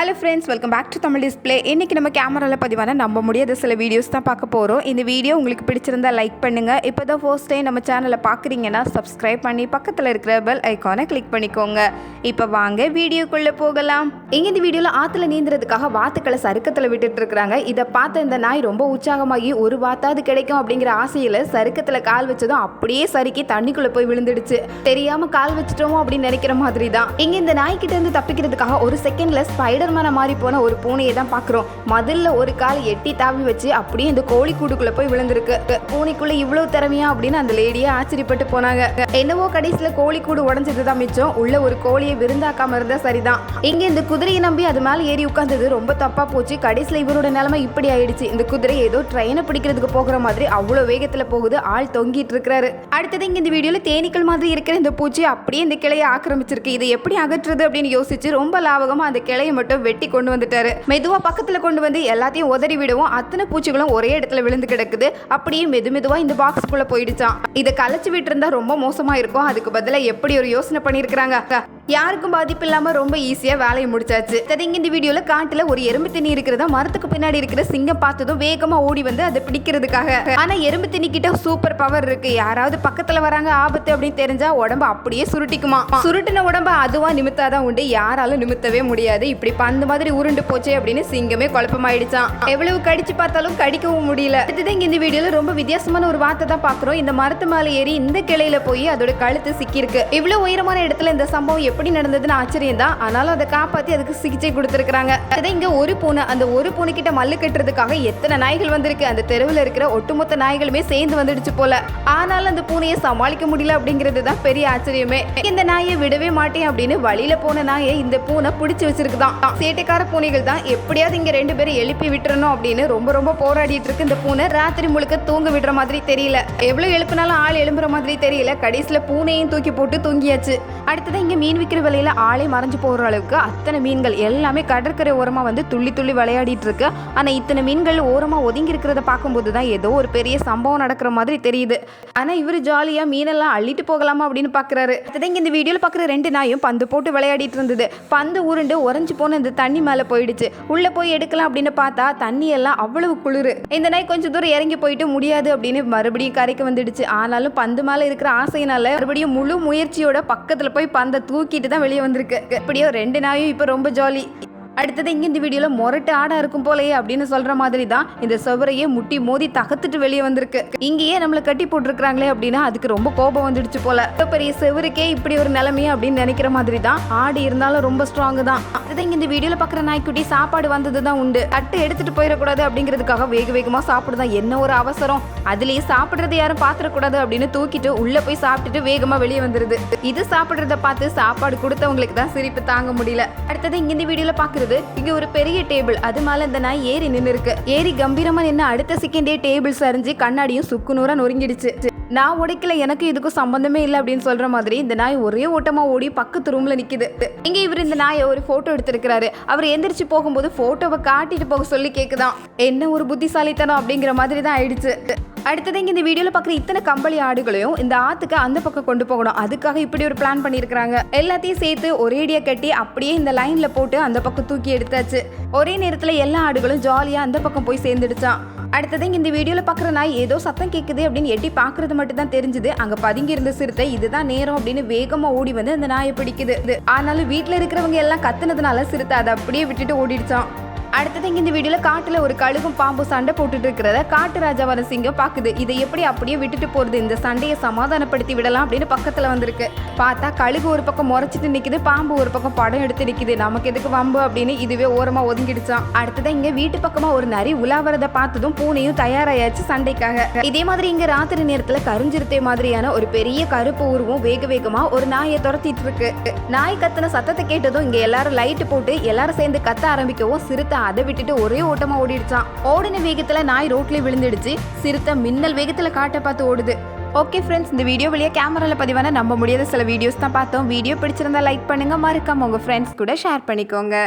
Hello friends welcome back to Tamil display இன்றைக்கி நம்ம கேமராவில் பதிவான நம்ப முடியாத சில வீடியோஸ் தான் பார்க்க போகிறோம் இந்த வீடியோ உங்களுக்கு பிடிச்சிருந்தா லைக் பண்ணுங்கள் இப்போ தான் ஃபர்ஸ்ட் டைம் நம்ம சேனலை பார்க்குறீங்கன்னா சப்ஸ்கிரைப் பண்ணி பக்கத்தில் இருக்கிற பெல் ஐக்கானை கிளிக் பண்ணிக்கோங்க. இப்போ வாங்க வீடியோக்குள்ளே போகலாம். இங்கே இந்த வீடியோவில் ஆற்றுல நீந்துறதுக்காக வாத்துக்களை சருக்கத்தில் விட்டுட்டு இருக்கிறாங்க. இதை பார்த்த இந்த நாய் ரொம்ப உற்சாகமாகி ஒரு வாத்தாவது கிடைக்கும் அப்படிங்கிற ஆசையில் சறுக்கத்தில் கால் வச்சதும் அப்படியே சறுக்கி தண்ணிக்குள்ளே போய் விழுந்துடுச்சு. தெரியாமல் கால் வச்சிட்டோமோ அப்படின்னு நினைக்கிற மாதிரி தான் இங்கே இந்த நாய்க்கிட்ட இருந்து தப்பிக்கிறதுக்காக ஒரு செகண்டில் ஸ்பைடர்மேனை மாறி போன ஒரு பூனையை தான் பார்க்குறோம். மதில்ல ஒரு கால் எட்டி தாவி வச்சு அப்படியே இந்த கோழி கூடுக்குள்ள போய் விழுந்திருக்கு. பூனைக்குள்ள இவ்வளவு திறமையா அப்படின்னு அந்த லேடியே ஆச்சரியப்பட்டு போனாங்க. என்னவோ கடைசியில் கோழி கூடு உடஞ்சது தான் மிச்சம். உள்ள ஒரு கோழியை விருந்தாக்காம இருந்தா சரிதான். இங்க இந்த குதிரையை நம்பி அது மேல ஏறி உட்கார்ந்தது ரொம்ப தப்பா போச்சு. கடைசியில் இவரோட நிலைமை இப்படி ஆயிடுச்சு. இந்த குதிரை ஏதோ ட்ரெயினை பிடிக்கிறதுக்கு போகிற மாதிரி அவ்வளோ வேகத்துல போகுது. ஆள் தொங்கிட்டு இருக்கிறாரு. அடுத்தது இங்க இந்த வீடியோல தேனீக்கள் மாதிரி இருக்கிற இந்த பூச்சி அப்படியே இந்த கிளையை ஆக்கிரமிச்சிருக்கு. இதை எப்படி அகற்றுறது அப்படின்னு யோசிச்சு ரொம்ப லாபகமாக அந்த கிளையை மட்டும் வெட்டி கொண்டு வந்துட்டாரு. மெதுவா பக்கத்துல கொண்டு வந்து எல்லாத்தையும் உதறி விடவும் அத்தனை பூச்சிகளும் ஒரே இடத்துல விழுந்து கிடக்குது. அப்படியே மெது மெதுவா இந்த பாக்ஸ்க்குள்ளே போயிடுச்சான் இதை கலைச்சு விட்டு இருந்தா ரொம்ப மோசமா இருக்கும். அதுக்கு பதிலா எப்படி ஒரு யோசனை பண்ணிருக்காங்க யாருக்கும் பாதிப்பு இல்லாம ரொம்ப ஈஸியா வேலையை முடிச்சாச்சு. சரிங்க இந்த வீடியோல காட்டுல ஒரு எறும்பு தண்ணி இருக்கிறதா மரத்துக்கு பின்னாடி இருக்கிற சிங்கம் பார்த்ததும் வேகமா ஓடி வந்து அதை பிடிக்கிறதுக்காக. ஆனா எறும்பு தண்ணி கிட்ட சூப்பர் பவர் இருக்கு. யாராவது பக்கத்துல வராங்க ஆபத்து அப்படின்னு தெரிஞ்சா உடம்பு அப்படியே சுருட்டிக்குமா? சுருட்டின உடம்ப அதுவா நிமித்தாதான் உண்டு. யாராலும் நிமித்தவே முடியாது. இப்படி அந்த மாதிரி உருண்டு போச்சே அப்படின்னு சிங்கமே குழப்பமாயிடுச்சான் எவ்வளவு கடிச்சு பார்த்தாலும் கடிக்கவும் முடியல. அடுத்தது இங்க இந்த வீடியோல ரொம்ப வித்தியாசமான ஒரு வார்த்தை தான் பாக்குறோம் இந்த மரத்து மேலே ஏறி இந்த கிளையில போய் அதோட கழுத்து சிக்கியிருக்கு. இவ்வளவு உயரமான இடத்துல இந்த சம்பவம் எப்படி நடந்ததுன்னு ஆச்சரியம் தான். ஆனாலும் அதை காப்பாத்தி அதுக்கு சிகிச்சை கொடுத்துருக்காங்க அதை இங்க ஒரு பூனை அந்த ஒரு பூனை கிட்ட மல்லு கட்டுறதுக்காக எத்தனை நாய்கள் வந்திருக்கு. அந்த தெருவில் இருக்கிற ஒட்டுமொத்த நாய்களுமே சேர்ந்து வந்துடுச்சு போல. ஆனாலும் அந்த பூனையை சமாளிக்க முடியல அப்படிங்கிறது தான் பெரிய ஆச்சரியமே. இந்த நாயை விடவே மாட்டேன் அப்படின்னு வழியில போன நாயை இந்த பூனை பிடிச்சு வச்சிருக்குதான். சேட்டைக்கார பூனைகள் தான் எப்படியாவது இங்கே ரெண்டு பேரும் எழுப்பி விட்டுறணும் அப்படின்னு ரொம்ப ரொம்ப போராடிட்டு இருக்கு. இந்த பூனை ராத்திரி முழுக்க தூங்க விடுற மாதிரி தெரியல. எவ்வளோ எழுப்பினாலும் ஆள் எழும்புற மாதிரி தெரியல. கடைசியில் பூனையும் தூக்கி போட்டு தூங்கியாச்சு. அடுத்ததான் இங்கே மீன் விற்கிற விலையில் ஆளே மறைஞ்சு போகிற அளவுக்கு அத்தனை மீன்கள் எல்லாமே கடற்கரை ஓரமாக வந்து துள்ளி துள்ளி விளையாடிட்டு இருக்கு. ஆனால் இத்தனை மீன்கள் ஓரமாக ஒதுங்கி இருக்கிறத பார்க்கும்போது தான் ஏதோ ஒரு பெரிய சம்பவம் நடக்கிற மாதிரி தெரியுது. ஆனால் இவர் ஜாலியாக மீனெல்லாம் அள்ளிட்டு போகலாமா அப்படின்னு பார்க்குறாரு அடுத்ததான் இங்கே இந்த வீடியோவில் பார்க்குற ரெண்டு நாயும் பந்து போட்டு விளையாடிட்டு இருந்தது. பந்து உருண்டு உறைஞ்சு போன இந்த தண்ணி மேலே போயிடுச்சு. உள்ளே போய் எடுக்கலாம் அப்படின்னு பார்த்தா தண்ணி எல்லாம் அவ்வளவு குளிர். இந்த நாய் கொஞ்சம் தூரம் இறங்கி போயிட்டு முடியாது அப்படின்னு மறுபடியும் கரைக்கு வந்துடுச்சு. ஆனாலும் பந்து மேலே இருக்கிற ஆசையினால மறுபடியும் முழு முயற்சியோட பக்கத்தில் போய் பந்தை தூக்கிட்டு தான் வெளியே வந்திருக்கு. இப்படியோ ரெண்டு நாயும் இப்போ ரொம்ப ஜாலி அடுத்தது இங்கே இந்த வீடியோவில் மொரட்டு ஆடா இருக்கும் போலயே அப்படின்னு சொல்கிற மாதிரி தான் இந்த சுவரையே முட்டி மோதி தகத்துட்டு வெளியே வந்திருக்கு. இங்கேயே நம்மளை கட்டி போட்டிருக்கிறாங்களே அப்படின்னா அதுக்கு ரொம்ப கோபம் வந்துடுச்சு போல. பெரிய செவருக்கே இப்படி ஒரு நிலைமையே அப்படின்னு நினைக்கிற மாதிரி தான். ஆடு இருந்தாலும் ரொம்ப ஸ்ட்ராங்கு தான். அடுத்தது இந்த வீடியோல பாக்குற நாய்க்குட்டி சாப்பாடு வந்தது தான் உண்டு. அட்டு எடுத்துட்டு போயிடக்கூடாது அப்படிங்கிறதுக்காக வேக வேகமா சாப்பிடுதான் என்ன ஒரு அவசரம்? அதுலயே சாப்பிடுறது யாரும் பாத்திரக்கூடாது அப்படின்னு தூக்கிட்டு உள்ள போய் சாப்பிட்டுட்டு வேகமா வெளியே வந்துருது. இது சாப்பிடுறத பார்த்து சாப்பாடு கொடுத்தவங்களுக்கு தான் சிரிப்பு தாங்க முடியல. அடுத்தது இங்க இந்த வீடியோல பாக்குறது இங்க ஒரு பெரிய டேபிள். அது மேல இந்த நாய் ஏறி நின்னு இருக்கு ஏறி கம்பீரமா நின்று அடுத்த செகண்டே டேபிள் சரிஞ்சு கண்ணாடியும் சுக்குநூறா நொறுங்கிடுச்சு. நான் உடைக்கல எனக்கு இதுக்கும் சம்பந்தமே இல்லை அப்படின்னு சொல்ற மாதிரி இந்த நாய் ஒரே ஓட்டமா ஓடி பக்கத்து ரூம்ல நிக்குது. இங்க இவர் இந்த நாயை ஒரு போட்டோ எடுத்திருக்கிறாரு. அவர் எந்திரிச்சு போகும்போது போட்டோவை காட்டிட்டு போக சொல்லி கேக்குதான். என்ன ஒரு புத்திசாலித்தனம் அப்படிங்கிற மாதிரி தான் ஆயிடுச்சு. அடுத்தது இங்க இந்த வீடியோல பாக்குற இத்தனை கம்பளி ஆடுகளையும் இந்த ஆத்துக்கு அந்த பக்கம் கொண்டு போகணும். அதுக்காக இப்படி ஒரு பிளான் பண்ணியிருக்காங்க எல்லாத்தையும் சேர்த்து ஒரேடியாக கட்டி அப்படியே இந்த லைன்ல போட்டு அந்த பக்கம் தூக்கி எடுத்தாச்சு. ஒரே நேரத்துல எல்லா ஆடுகளும் ஜாலியா அந்த பக்கம் போய் சேர்ந்துடுச்சான் அடுத்தது இந்த வீடியோவில் பார்க்குற நாய் ஏதோ சத்தம் கேட்குது அப்படின்னு எட்டி பார்க்குறது மட்டும் தான் தெரிஞ்சுது. அங்கே பதுங்கி இருந்த சிறுத்தை இதுதான் நேரம் அப்படின்னு வேகமாக ஓடி வந்து அந்த நாயை பிடிக்குது. ஆனாலும் வீட்டில் இருக்கிறவங்க எல்லாம் கத்துனதுனால சிறுத்தை அதை அப்படியே விட்டுட்டு ஓடிடுச்சான் அடுத்தது இங்க இந்த வீடியோல காட்டுல ஒரு கழுகும் பாம்பு சண்டை போட்டுட்டு இருக்கிறத காட்டு ராஜாவான சிங்கம் பாக்குது. இதை எப்படி அப்படியே விட்டுட்டு போறது? இந்த சண்டையை சமாதானப்படுத்தி விடலாம் அப்படின்னு பக்கத்துல வந்திருக்கு. பார்த்தா கழுகு ஒரு பக்கம் முறைச்சிட்டு நிக்குது பாம்பு ஒரு பக்கம் படம் எடுத்து நிக்குது. நமக்கு எதுக்கு வம்பு அப்படின்னு இதுவே ஓரமா ஒதுங்கிடுச்சான் அடுத்ததான் இங்க வீட்டு பக்கமா ஒரு நரி உலாவறத பார்த்ததும் பூனையும் தயாராயாச்சு சண்டைக்காக. இதே மாதிரி இங்க ராத்திரி நேரத்துல கருஞ்சிருத்தை மாதிரியான ஒரு பெரிய கருப்பு உருவம் வேக வேகமா ஒரு நாயை துரத்திட்டு இருக்கு. நாய் கத்துன சத்தத்தை கேட்டதும் இங்க எல்லாரும் லைட் போட்டு எல்லாரும் சேர்ந்து கத்த ஆரம்பிக்கவும் சிறுத்தை அதை விட்டுட்டு ஒரே ஓட்டமா ஓடிடுச்சான் ஓடின வேகத்துல நாய் ரோட்ல விழுந்துடுச்சு. சிறுத்தை மின்னல் வேகத்துல காட்ட பார்த்து ஓடுது. ஓகே ஃப்ரெண்ட்ஸ் இந்த வீடியோ வழியாக கேமராவில் பதிவான நம்ப முடியாத சில வீடியோஸ் தான் பார்த்தோம். வீடியோ பிடிச்சிருந்தா லைக் பண்ணுங்க. மறக்காம உங்க ஃப்ரெண்ட்ஸ் கூட ஷேர் பண்ணிக்கோங்க.